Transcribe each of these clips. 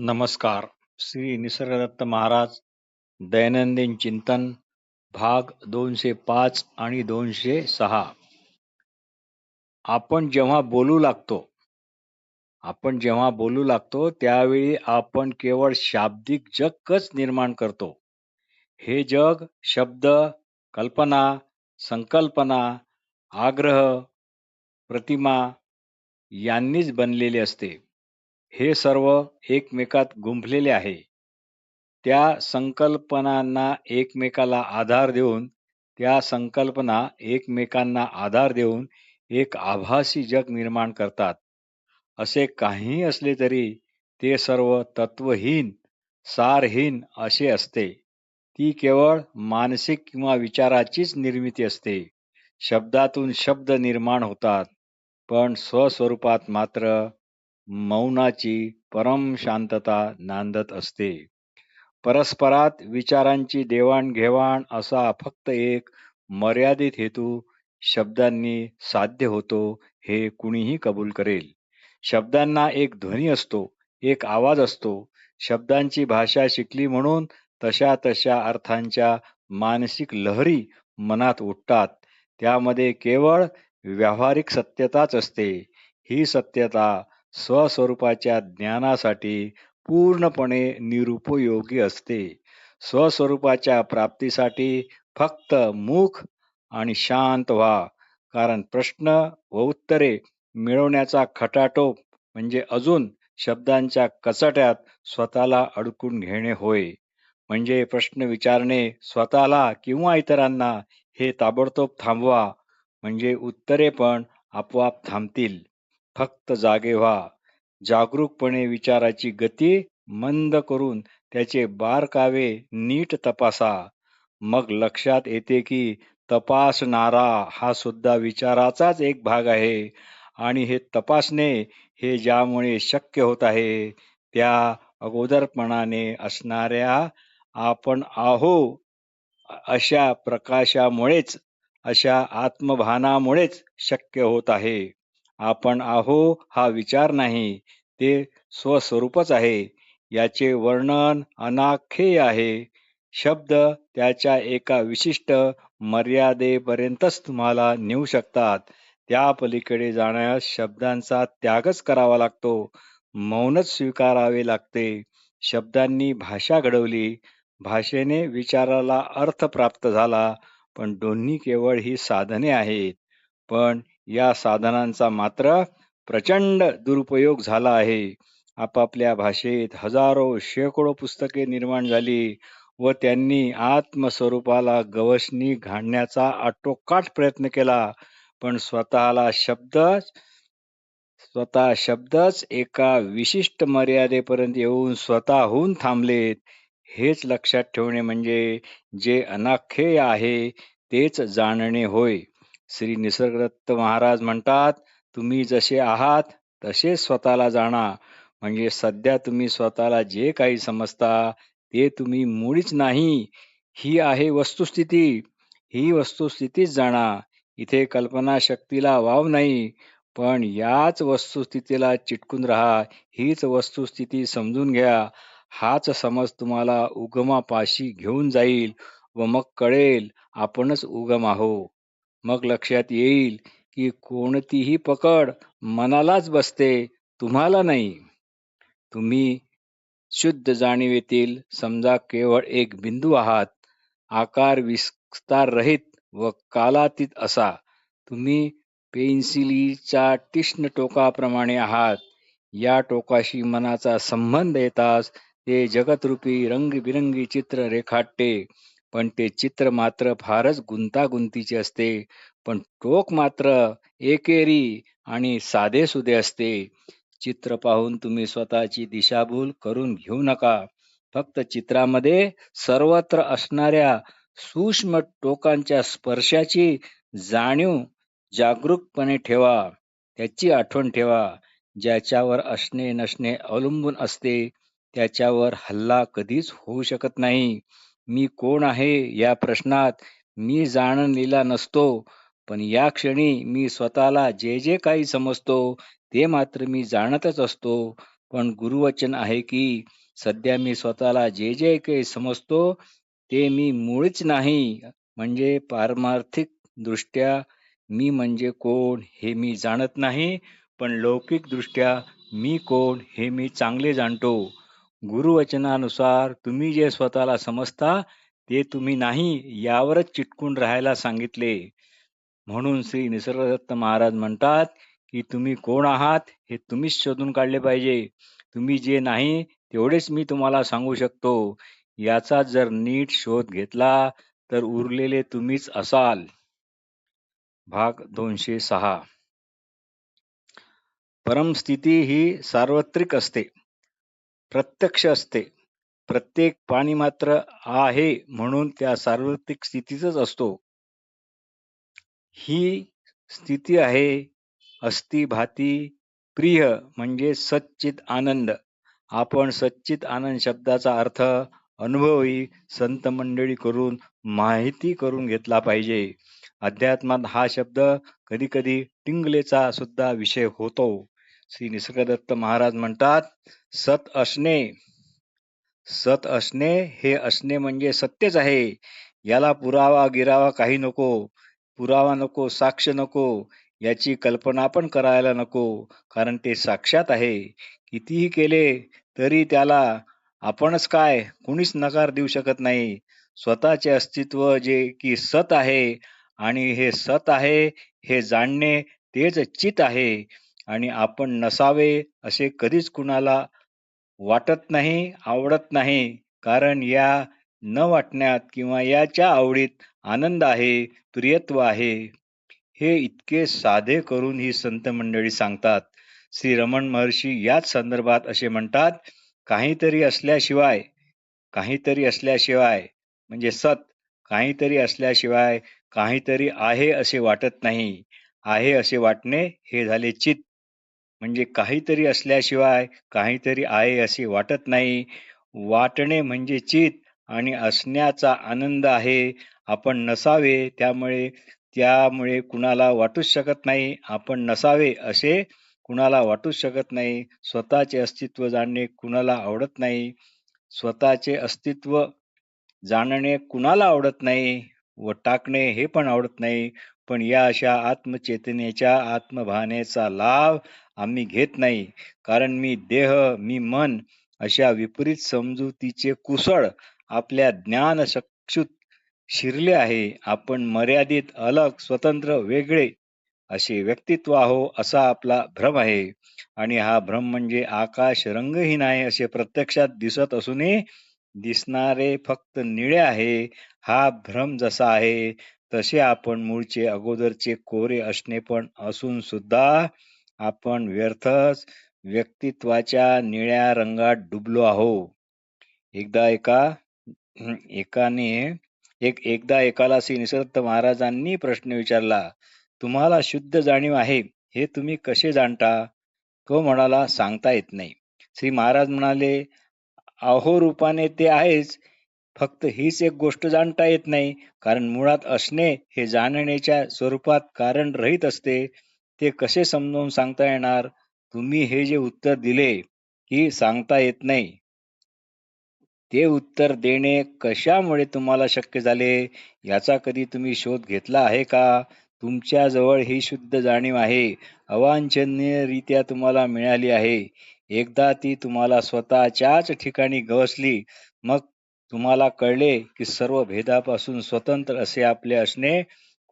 नमस्कार. श्री निसर्गदत्त महाराज दैनंदिन चिंतन भाग दोनशे पाच आणि दोनशे सहा. आपण जेव्हा बोलू लागतो आपण जेव्हा बोलू लागतो त्यावेळी आपण केवळ शाब्दिक जगच निर्माण करतो. हे जग शब्द कल्पना संकल्पना आग्रह प्रतिमा यांनीच बनलेले असते. हे सर्व एकमेकात गुंफलेले आहे. त्या संकल्पनांना एकमेकाला आधार देऊन त्या संकल्पना एकमेकांना आधार देऊन एक आभासी जग निर्माण करतात. असे काहीही असले तरी ते सर्व तत्वहीन सारहीन असे असते. ती केवळ मानसिक किंवा विचाराचीच निर्मिती असते. शब्दातून शब्द निर्माण होतात पण स्वस्वरूपात मात्र मौनाची परम शांतता नांदत असते. परस्परात विचारांची देवाणघेवाण असा फक्त एक मर्यादित हेतू शब्दांनी साध्य होतो हे कुणीही कबूल करेल. शब्दांना एक ध्वनी असतो एक आवाज असतो. शब्दांची भाषा शिकली म्हणून तशा तशा अर्थांच्या मानसिक लहरी मनात उठतात. त्यामध्ये केवळ व्यावहारिक सत्यताच असते. ही सत्यता स्वस्वरूपाच्या ज्ञानासाठी पूर्णपणे निरुपयोगी असते. स्वस्वरूपाच्या प्राप्तीसाठी फक्त मुख आणि शांत व्हा. कारण प्रश्न व उत्तरे मिळवण्याचा खटाटोप म्हणजे अजून शब्दांच्या कचट्यात स्वतःला अडकून घेणे होय. म्हणजे प्रश्न विचारणे स्वतःला किंवा इतरांना हे ताबडतोब थांबवा. म्हणजे उत्तरे पण आपोआप थांबतील. फक्त जागे व्हा. जागरूकपणे विचाराची गती मंद करून त्याचे बारकावे नीट तपासा. मग लक्षात येते की तपासणारा हा सुद्धा विचाराचाच एक भाग आहे आणि हे तपासणे हे ज्यामुळे शक्य होत आहे त्या अगोदरपणाने असणाऱ्या आपण आहो अशा प्रकाशामुळेच अशा आत्मभानामुळेच शक्य होत आहे. आपण आहो हा विचार नाही ते स्वस्वरूपच आहे. याचे वर्णन अनाख्येय आहे. शब्द त्याच्या एका विशिष्ट मर्यादेपर्यंतच तुम्हाला नेऊ शकतात. त्या पलीकडे जाण्यास शब्दांचा त्यागच करावा लागतो. मौनच स्वीकारावे लागते. शब्दांनी भाषा घडवली. भाषेने विचाराला अर्थ प्राप्त झाला. पण दोन्ही केवळ ही साधने आहेत. पण या साधनांचा मात्र प्रचंड दुरुपयोग झाला आहे. आपापल्या भाषेत हजारो शेकडो पुस्तके निर्माण झाली व त्यांनी आत्मस्वरूपाला गवसणी घालण्याचा आटोकाट प्रयत्न केला. पण स्वतःला शब्द स्वतः शब्दच एका विशिष्ट मर्यादेपर्यंत येऊन स्वतःहून थांबलेत. हेच लक्षात ठेवणे म्हणजे जे अनाख्येय आहे तेच जाणणे होय. श्री निसर्गदत्त महाराज म्हणतात तुम्ही जसे आहात तसे स्वतःला जाणा. म्हणजे सध्या तुम्ही स्वतःला जे काही समजता ते तुम्ही मुळीच नाही. ही आहे वस्तुस्थिती. ही वस्तुस्थितीच जाणा. इथे कल्पना शक्तीला वाव नाही. पण याच वस्तुस्थितीला चिटकून राहा. हीच वस्तुस्थिती समजून घ्या. हाच समज तुम्हाला उगमापाशी घेऊन जाईल व मग कळेल आपणच उगम आहो. मग लक्षात येईल की कोणतीही पकड मनालाच बसते तुम्हाला नाही. तुम्ही शुद्ध जाणीवेतील समजा केवळ एक बिंदू आहात आकार विस्तार रहित व कालातीत असा. तुम्ही पेन्सिलीच्या तीक्ष्ण टोकाप्रमाणे आहात. या टोकाशी मनाचा संबंध येताच ते जगतरूपी रंगबिरंगी चित्र रेखाटते पण ते चित्र मात्र फारच गुंतागुंतीचे असते. पण टोक मात्र एकेरी आणि साधेसुधे असते. चित्र पाहून तुम्ही स्वतःची दिशाभूल करून घेऊ नका. फक्त चित्रामध्ये सर्वत्र असणाऱ्या सूक्ष्म टोकांच्या स्पर्शाची जाणीव जागरूकपणे ठेवा. त्याची आठवण ठेवा. ज्याच्यावर असणे नसणे अवलंबून असते त्याच्यावर हल्ला कधीच होऊ शकत नाही. मी कोण आहे या प्रश्नात? मी जाणलेला नसतो पण या क्षणी मी स्वतःला जे जे काही समजतो ते मात्र मी जाणतच असतो. पण गुरुवचन आहे की सध्या मी स्वतःला जे जे काही समजतो ते मी मुळीच नाही. म्हणजे पारमार्थिक दृष्ट्या मी म्हणजे कोण हे मी जाणत नाही पण लौकिक दृष्ट्या मी कोण हे मी चांगले जाणतो. गुरुवचनानुसार तुम्ही जे स्वतःला समजता ते तुम्ही नाही यावरच चिटकून राहायला सांगितले. म्हणून श्री निसर्गदत्त महाराज म्हणतात की तुम्ही कोण आहात हे तुम्हीच शोधून काढले पाहिजे. तुम्ही जे नाही तेवढेच मी तुम्हाला सांगू शकतो. याचा जर नीट शोध घेतला तर उरलेले तुम्हीच असाल. भाग दोनशे सहा. परमस्थिती ही सार्वत्रिक असते. प्रत्यक्ष असते. प्रत्येक पाणी मात्र आहे म्हणून त्या सार्वत्रिक स्थितीच असतो. ही स्थिती आहे अस्ति भाती प्रिय म्हणजे सच्चित आनंद. आपण सच्चित आनंद शब्दाचा अर्थ अनुभवी संत मंडळी करून माहिती करून घेतला पाहिजे. अध्यात्मात हा शब्द कधी कधी टिंगलेचा सुद्धा विषय होतो. श्री निसर्गदत्त महाराज म्हणतात सत असणे सत असणे हे असणे म्हणजे सत्यच आहे. याला पुरावा गिरावा काही नको. पुरावा नको साक्ष नको. याची कल्पना पण करायला नको. कारण ते साक्षात आहे. कितीही केले तरी त्याला आपणच काय कुणीच नकार देऊ शकत नाही. स्वतःचे अस्तित्व जे की सत आहे आणि हे सत आहे हे जाणणे तेच चित आहे. आणि आपण नसावे असे कधीच कुणाला वाटत नाही आवडत नाही. कारण या न वाटण्यात किंवा याच्या आवडीत आनंद आहे प्रियत्व आहे. हे इतके साधे करून ही संत मंडळी सांगतात. श्री रमण महर्षी याच संदर्भात असे म्हणतात काहीतरी असल्याशिवाय काहीतरी असल्याशिवाय म्हणजे सत काहीतरी असल्याशिवाय काहीतरी आहे असे वाटत नाही. आहे असे वाटणे हे झाले चित म्हणजे काहीतरी असल्याशिवाय काहीतरी आहे असे वाटत नाही. वाटणे म्हणजे चित आणि असण्याचा आनंद आहे. आपण नसावे त्यामुळे त्यामुळे कुणाला वाटूच शकत नाही. आपण नसावे असे कुणाला वाटूच शकत नाही. स्वतःचे अस्तित्व जाणणे कुणाला आवडत नाही. स्वतःचे अस्तित्व जाणणे कुणाला आवडत नाही व टाकणे हे पण आवडत नाही. पण या अशा आत्मचेतनेच्या आत्मभावनेचा लाभ आम्ही घेत नाही. कारण मी देह मी मन अशा विपरीत समजुतीचे कुसळ आपल्या ज्ञान सक्षुत शिरले आहे. आपण मर्यादित अलग स्वतंत्र वेगळे असे व्यक्तित्व आहो असा आपला भ्रम आहे. आणि हा भ्रम म्हणजे आकाश रंगहीन आहे असे प्रत्यक्षात दिसत असूनही दिसणारे फक्त निळे आहे. हा भ्रम जसा आहे तसे आपण मूळचे अगोदरचे कोरे असणे पण असून सुद्धा आपण व्यर्थच व्यक्तित्वाच्या निळ्या रंगात डुबलो आहो एकदा एका एकाने एक एकदा एकाला श्री निसर्ग महाराजांनी प्रश्न विचारला तुम्हाला शुद्ध जाणीव आहे हे तुम्ही कसे जाणता? तो म्हणाला सांगता येत नाही. श्री महाराज म्हणाले अहो रूपाने ते आहेच फक्त हीच एक गोष्ट जाणता येत नाही. कारण मुळात असणे हे जाणण्याच्या स्वरूपात कारण रहित असते. ते कसे समजावून सांगता येणार? तुम्ही हे जे उत्तर दिले की सांगता येत नाही. ते उत्तर देणे कशामुळे तुम्हाला शक्य झाले? याचा कधी तुम्ही शोध घेतला आहे का? तुमच्या जवळ ही शुद्ध जाणीव आहे. अवांछनीयरित्या तुम्हाला मिळाली आहे. एकदा ती तुम्हाला स्वतःच्याच ठिकाणी गवसली मग तुम्हाला कळले की सर्व भेदापासून स्वतंत्र असे आपले असणे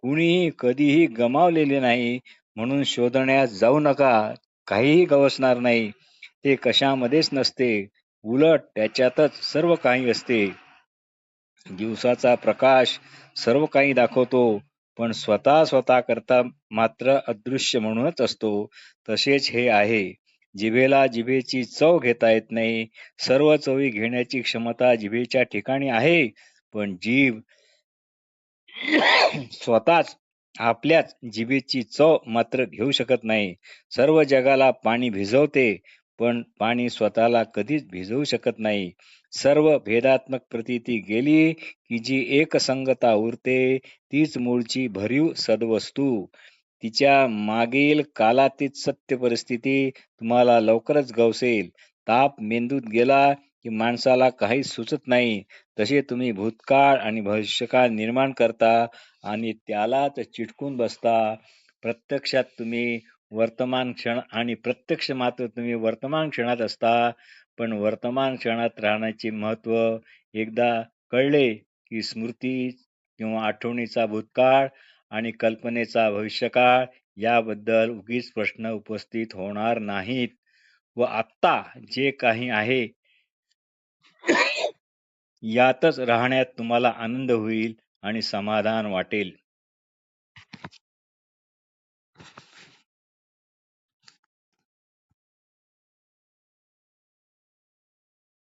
कुणीही कधीही गमावलेले नाही म्हणून शोधण्यास जाऊ नका काहीही गवसणार नाही. ते कशामध्येच नसते उलट त्याच्यातच सर्व काही असते. दिवसाचा प्रकाश सर्व काही दाखवतो पण स्वतः स्वतः करता मात्र अदृश्य म्हणूनच असतो तसेच हे आहे. जिभेला जिभेची चव घेता येत नाही. सर्व चवी घेण्याची क्षमता जिभेच्या ठिकाणी आहे. पण जीभ स्वतःच आपल्याच जिभेची चव मात्र घेऊ शकत नाही. सर्व जगाला पाणी भिजवते पण पाणी स्वतःला कधीच भिजवू शकत नाही. सर्व भेदात्मक प्रतीती गेली की जी एकसंगता उरते तीच मूळची भरीव सद्वस्तू. तिच्या मागील कालातीत सत्य परिस्थिती तुम्हाला लवकरच गवसेल. ताप मेंदूत गेला की माणसाला काही सुचत नाही. तसे तुम्ही भूतकाळ आणि भविष्यकाळ निर्माण करता आणि त्यालाच चिटकून बसता. प्रत्यक्षात तुम्ही वर्तमान क्षण आणि प्रत्यक्ष मात्र तुम्ही वर्तमान क्षणात असता. पण वर्तमान क्षणात राहण्याचे महत्त्व एकदा कळले की स्मृती किंवा आठवणीचा भूतकाळ आणि कल्पनेचा भविष्यकाळ याबद्दल उगीच प्रश्न उपस्थित होणार नाहीत. व आत्ता जे काही आहे यातच राहण्यात तुम्हाला आनंद होईल आणि समाधान वाटेल.